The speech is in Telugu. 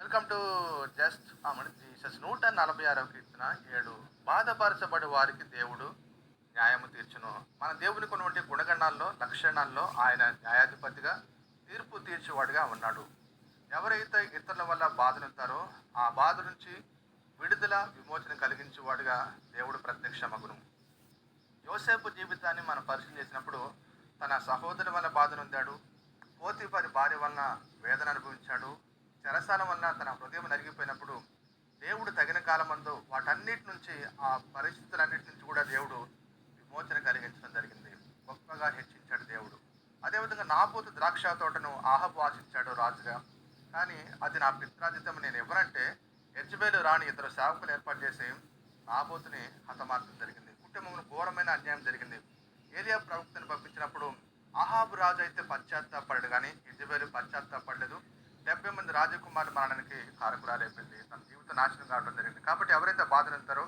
వెల్కమ్ టు జస్ట్ మన జీసస్. నూట నలభై ఆరవ కీర్తన ఏడు. బాధపరచబడి వారికి దేవుడు న్యాయము తీర్చును. మన దేవునికి ఉన్నటువంటి గుణగణాల్లో లక్షణాల్లో ఆయన న్యాయాధిపతిగా తీర్పు తీర్చేవాడుగా ఉన్నాడు. ఎవరైతే ఇతరుల వల్ల బాధలుంటారో ఆ బాధ నుంచి విడుదల విమోచన కలిగించేవాడుగా దేవుడు ప్రత్యక్షమగును. యోసేపు జీవితాన్ని మనం పరిశీలన చేసినప్పుడు తన సహోదరు వల్ల బాధనుందాడు పోతిపరి భార్య వలన వేదన అనుభవించాడు. చెరసాల వలన తన హృదయం నలిగిపోయినప్పుడు దేవుడు తగిన కాలమందు వాటన్నిటి నుంచి ఆ పరిస్థితులన్నిటి నుంచి కూడా దేవుడు విమోచన కలిగించడం జరిగింది. గొప్పగా హెచ్చించాడు దేవుడు. అదేవిధంగా నాబోతు ద్రాక్ష తోటను ఆహబు ఆశించాడు రాజుగా. కానీ అది నా పిత్రాజితం నేను ఎవరంటే యజ్బేలు రాణి ఇద్దరు సేవకులు ఏర్పాటు చేసి నాబోతుని హతమార్చడం జరిగింది. కుటుంబంలో ఘోరమైన అన్యాయం జరిగింది. ఏలియా ప్రవక్తను పంపించినప్పుడు అహాబు రాజు అయితే పశ్చాత్తాపడ్డాడు కానీ యజ్బేలు పశ్చాత్తాపడలేదు. రాజకుమారి మరణానికి కారకురాలైపోయింది. తన జీవితం నాశనం కావడం జరిగింది. కాబట్టి ఎవరైతే బాధలుంటారో